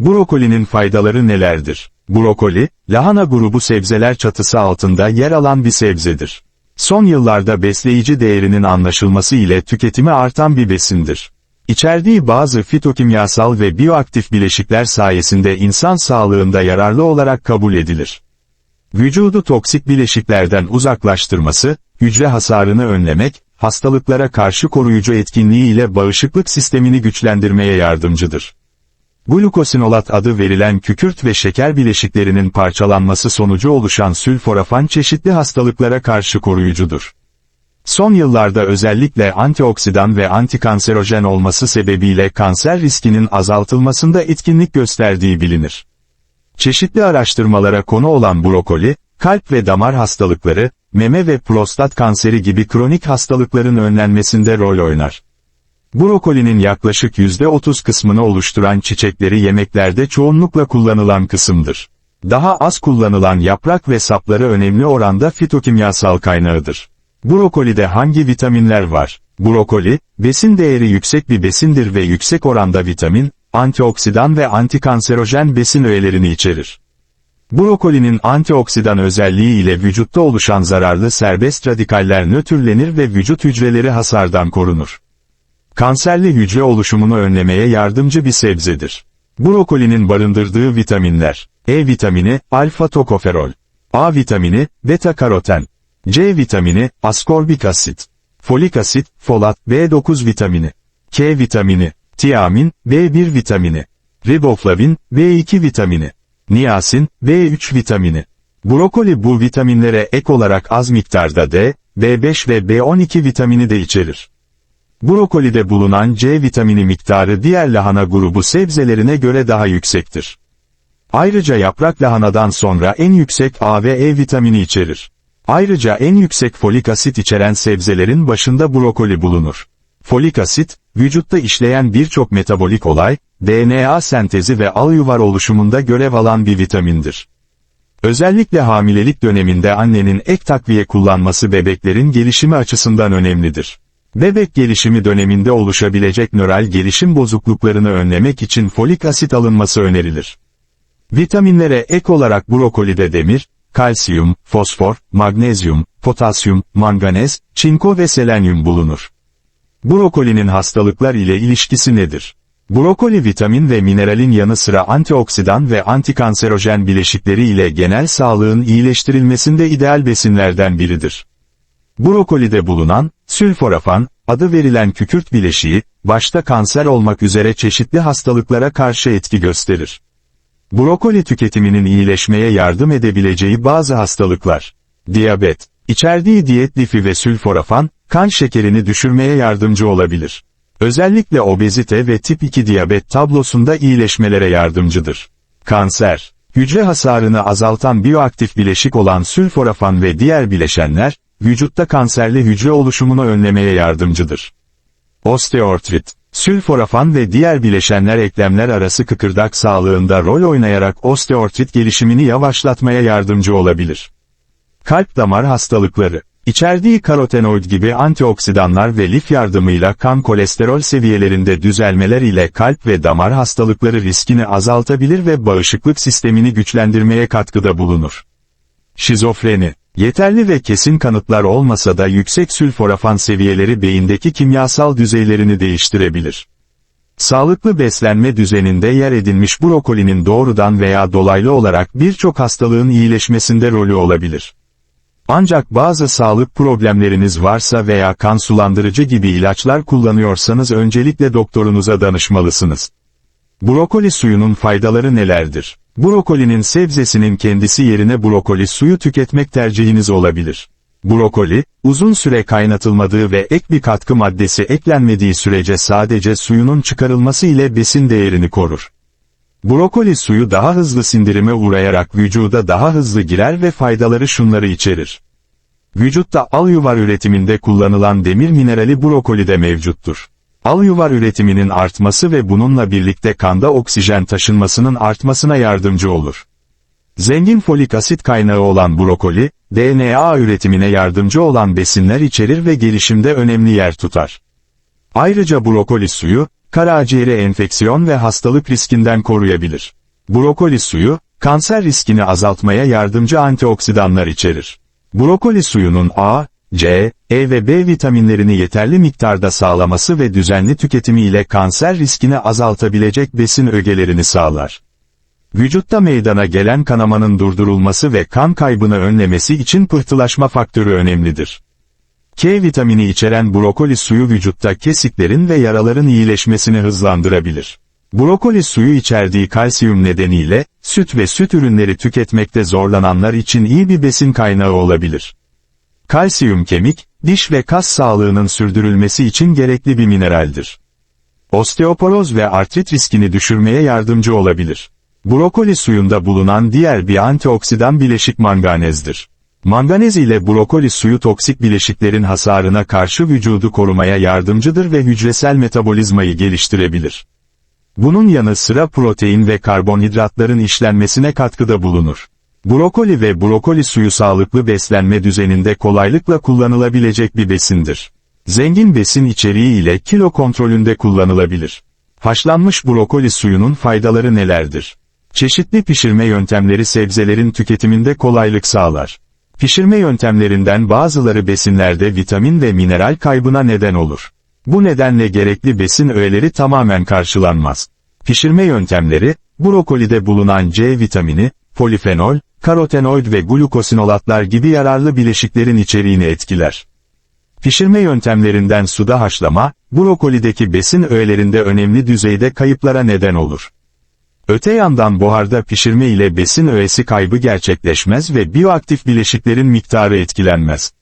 Brokolinin faydaları nelerdir? Brokoli, lahana grubu sebzeler çatısı altında yer alan bir sebzedir. Son yıllarda besleyici değerinin anlaşılması ile tüketimi artan bir besindir. İçerdiği bazı fitokimyasal ve bioaktif bileşikler sayesinde insan sağlığında yararlı olarak kabul edilir. Vücudu toksik bileşiklerden uzaklaştırması, hücre hasarını önlemek, hastalıklara karşı koruyucu etkinliği ile bağışıklık sistemini güçlendirmeye yardımcıdır. Glukosinolat adı verilen kükürt ve şeker bileşiklerinin parçalanması sonucu oluşan sülforafan çeşitli hastalıklara karşı koruyucudur. Son yıllarda özellikle antioksidan ve antikanserojen olması sebebiyle kanser riskinin azaltılmasında etkinlik gösterdiği bilinir. Çeşitli araştırmalara konu olan brokoli, kalp ve damar hastalıkları, meme ve prostat kanseri gibi kronik hastalıkların önlenmesinde rol oynar. Brokolinin yaklaşık %30 kısmını oluşturan çiçekleri yemeklerde çoğunlukla kullanılan kısımdır. Daha az kullanılan yaprak ve sapları önemli oranda fitokimyasal kaynağıdır. Brokolide hangi vitaminler var? Brokoli, besin değeri yüksek bir besindir ve yüksek oranda vitamin, antioksidan ve antikanserojen besin öğelerini içerir. Brokolinin antioksidan özelliği ile vücutta oluşan zararlı serbest radikaller nötrlenir ve vücut hücreleri hasardan korunur. Kanserli hücre oluşumunu önlemeye yardımcı bir sebzedir. Brokolinin barındırdığı vitaminler, E vitamini, alfa tokoferol, A vitamini, beta karoten, C vitamini, askorbik asit, folik asit, folat, B9 vitamini, K vitamini, tiamin, B1 vitamini, riboflavin, B2 vitamini, niasin, B3 vitamini. Brokoli bu vitaminlere ek olarak az miktarda D, B5 ve B12 vitamini de içerir. Brokolide bulunan C vitamini miktarı diğer lahana grubu sebzelerine göre daha yüksektir. Ayrıca yaprak lahanadan sonra en yüksek A ve E vitamini içerir. Ayrıca en yüksek folik asit içeren sebzelerin başında brokoli bulunur. Folik asit, vücutta işleyen birçok metabolik olay, DNA sentezi ve al yuvar oluşumunda görev alan bir vitamindir. Özellikle hamilelik döneminde annenin ek takviye kullanması bebeklerin gelişimi açısından önemlidir. Bebek gelişimi döneminde oluşabilecek nöral gelişim bozukluklarını önlemek için folik asit alınması önerilir. Vitaminlere ek olarak brokolide demir, kalsiyum, fosfor, magnezyum, potasyum, manganez, çinko ve selenyum bulunur. Brokolinin hastalıklar ile ilişkisi nedir? Brokoli vitamin ve mineralin yanı sıra antioksidan ve antikanserojen bileşikleri ile genel sağlığın iyileştirilmesinde ideal besinlerden biridir. Brokolide bulunan, sülforafan, adı verilen kükürt bileşiği, başta kanser olmak üzere çeşitli hastalıklara karşı etki gösterir. Brokoli tüketiminin iyileşmeye yardım edebileceği bazı hastalıklar. Diyabet, içerdiği diyet lifi ve sülforafan, kan şekerini düşürmeye yardımcı olabilir. Özellikle obezite ve tip 2 diyabet tablosunda iyileşmelere yardımcıdır. Kanser, hücre hasarını azaltan bioaktif bileşik olan sülforafan ve diğer bileşenler, vücutta kanserli hücre oluşumunu önlemeye yardımcıdır. Osteoartrit, sülforafan ve diğer bileşenler eklemler arası kıkırdak sağlığında rol oynayarak osteoartrit gelişimini yavaşlatmaya yardımcı olabilir. Kalp damar hastalıkları, içerdiği karotenoid gibi antioksidanlar ve lif yardımıyla kan kolesterol seviyelerinde düzelmeler ile kalp ve damar hastalıkları riskini azaltabilir ve bağışıklık sistemini güçlendirmeye katkıda bulunur. Şizofreni Yeterli ve kesin kanıtlar olmasa da yüksek sülforafan seviyeleri beyindeki kimyasal düzeylerini değiştirebilir. Sağlıklı beslenme düzeninde yer edinmiş brokolinin doğrudan veya dolaylı olarak birçok hastalığın iyileşmesinde rolü olabilir. Ancak bazı sağlık problemleriniz varsa veya kan sulandırıcı gibi ilaçlar kullanıyorsanız öncelikle doktorunuza danışmalısınız. Brokoli suyunun faydaları nelerdir? Brokolinin sebzesinin kendisi yerine brokoli suyu tüketmek tercihiniz olabilir. Brokoli, uzun süre kaynatılmadığı ve ek bir katkı maddesi eklenmediği sürece sadece suyunun çıkarılması ile besin değerini korur. Brokoli suyu daha hızlı sindirime uğrayarak vücuda daha hızlı girer ve faydaları şunları içerir. Vücutta al yuvar üretiminde kullanılan demir minerali brokolide mevcuttur. Al yuvar üretiminin artması ve bununla birlikte kanda oksijen taşınmasının artmasına yardımcı olur. Zengin folik asit kaynağı olan brokoli, DNA üretimine yardımcı olan besinler içerir ve gelişimde önemli yer tutar. Ayrıca brokoli suyu, karaciğeri enfeksiyon ve hastalık riskinden koruyabilir. Brokoli suyu, kanser riskini azaltmaya yardımcı antioksidanlar içerir. Brokoli suyunun A, C, E ve B vitaminlerini yeterli miktarda sağlaması ve düzenli tüketimi ile kanser riskini azaltabilecek besin ögelerini sağlar. Vücutta meydana gelen kanamanın durdurulması ve kan kaybını önlemesi için pıhtılaşma faktörü önemlidir. K vitamini içeren brokoli suyu vücutta kesiklerin ve yaraların iyileşmesini hızlandırabilir. Brokoli suyu içerdiği kalsiyum nedeniyle, süt ve süt ürünleri tüketmekte zorlananlar için iyi bir besin kaynağı olabilir. Kalsiyum kemik, diş ve kas sağlığının sürdürülmesi için gerekli bir mineraldir. Osteoporoz ve artrit riskini düşürmeye yardımcı olabilir. Brokoli suyunda bulunan diğer bir antioksidan bileşik manganezdir. Manganez ile brokoli suyu toksik bileşiklerin hasarına karşı vücudu korumaya yardımcıdır ve hücresel metabolizmayı geliştirebilir. Bunun yanı sıra protein ve karbonhidratların işlenmesine katkıda bulunur. Brokoli ve brokoli suyu sağlıklı beslenme düzeninde kolaylıkla kullanılabilecek bir besindir. Zengin besin içeriği ile kilo kontrolünde kullanılabilir. Haşlanmış brokoli suyunun faydaları nelerdir? Çeşitli pişirme yöntemleri sebzelerin tüketiminde kolaylık sağlar. Pişirme yöntemlerinden bazıları besinlerde vitamin ve mineral kaybına neden olur. Bu nedenle gerekli besin öğeleri tamamen karşılanmaz. Pişirme yöntemleri, brokolide bulunan C vitamini, polifenol, karotenoid ve glukosinolatlar gibi yararlı bileşiklerin içeriğini etkiler. Pişirme yöntemlerinden suda haşlama, brokolideki besin öğelerinde önemli düzeyde kayıplara neden olur. Öte yandan buharda pişirme ile besin öğesi kaybı gerçekleşmez ve bioaktif bileşiklerin miktarı etkilenmez.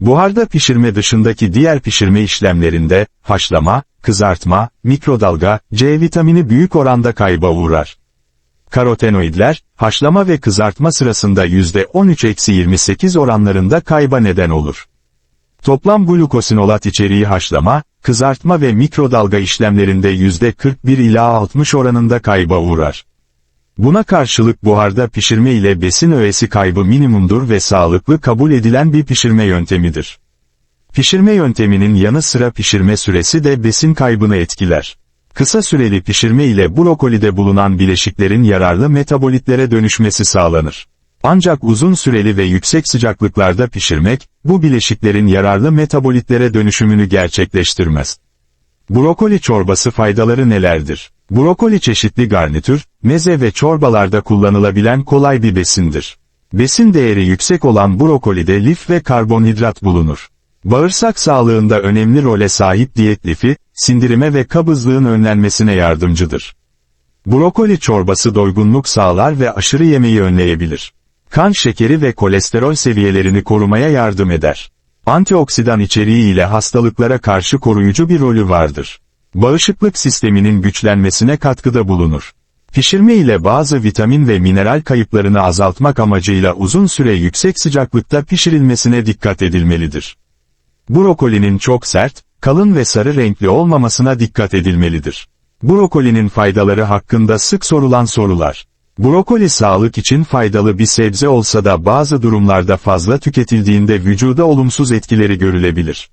Buharda pişirme dışındaki diğer pişirme işlemlerinde, haşlama, kızartma, mikrodalga, C vitamini büyük oranda kayba uğrar. Karotenoidler, haşlama ve kızartma sırasında %13-28 oranlarında kayba neden olur. Toplam glukosinolat içeriği haşlama, kızartma ve mikrodalga işlemlerinde %41 ila 60 oranında kayba uğrar. Buna karşılık buharda pişirme ile besin öğesi kaybı minimumdur ve sağlıklı kabul edilen bir pişirme yöntemidir. Pişirme yönteminin yanı sıra pişirme süresi de besin kaybını etkiler. Kısa süreli pişirme ile brokolide bulunan bileşiklerin yararlı metabolitlere dönüşmesi sağlanır. Ancak uzun süreli ve yüksek sıcaklıklarda pişirmek, bu bileşiklerin yararlı metabolitlere dönüşümünü gerçekleştirmez. Brokoli çorbası faydaları nelerdir? Brokoli çeşitli garnitür, meze ve çorbalarda kullanılabilen kolay bir besindir. Besin değeri yüksek olan brokolide lif ve karbonhidrat bulunur. Bağırsak sağlığında önemli role sahip diyet lifi, sindirime ve kabızlığın önlenmesine yardımcıdır. Brokoli çorbası doygunluk sağlar ve aşırı yemeği önleyebilir. Kan şekeri ve kolesterol seviyelerini korumaya yardım eder. Antioksidan içeriği ile hastalıklara karşı koruyucu bir rolü vardır. Bağışıklık sisteminin güçlenmesine katkıda bulunur. Pişirme ile bazı vitamin ve mineral kayıplarını azaltmak amacıyla uzun süre yüksek sıcaklıkta pişirilmesine dikkat edilmelidir. Brokolinin çok sert, kalın ve sarı renkli olmamasına dikkat edilmelidir. Brokolinin faydaları hakkında sık sorulan sorular. Brokoli sağlık için faydalı bir sebze olsa da bazı durumlarda fazla tüketildiğinde vücuda olumsuz etkileri görülebilir.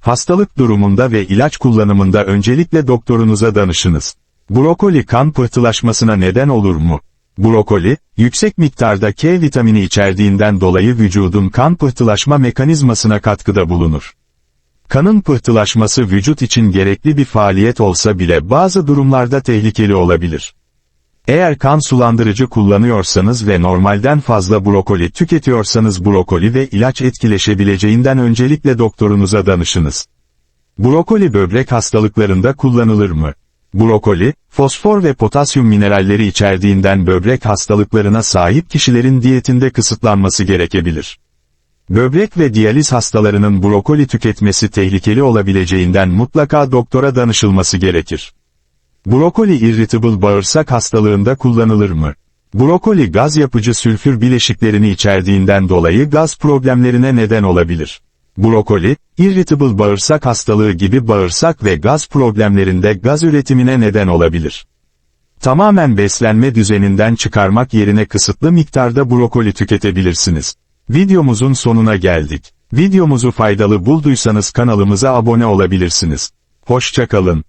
Hastalık durumunda ve ilaç kullanımında öncelikle doktorunuza danışınız. Brokoli kan pıhtılaşmasına neden olur mu? Brokoli, yüksek miktarda K vitamini içerdiğinden dolayı vücudun kan pıhtılaşma mekanizmasına katkıda bulunur. Kanın pıhtılaşması vücut için gerekli bir faaliyet olsa bile bazı durumlarda tehlikeli olabilir. Eğer kan sulandırıcı kullanıyorsanız ve normalden fazla brokoli tüketiyorsanız brokoli ve ilaç etkileşebileceğinden öncelikle doktorunuza danışınız. Brokoli böbrek hastalıklarında kullanılır mı? Brokoli, fosfor ve potasyum mineralleri içerdiğinden böbrek hastalıklarına sahip kişilerin diyetinde kısıtlanması gerekebilir. Böbrek ve diyaliz hastalarının brokoli tüketmesi tehlikeli olabileceğinden mutlaka doktora danışılması gerekir. Brokoli irritable bağırsak hastalığında kullanılır mı? Brokoli gaz yapıcı sülfür bileşiklerini içerdiğinden dolayı gaz problemlerine neden olabilir. Brokoli, irritable bağırsak hastalığı gibi bağırsak ve gaz problemlerinde gaz üretimine neden olabilir. Tamamen beslenme düzeninden çıkarmak yerine kısıtlı miktarda brokoli tüketebilirsiniz. Videomuzun sonuna geldik. Videomuzu faydalı bulduysanız kanalımıza abone olabilirsiniz. Hoşçakalın.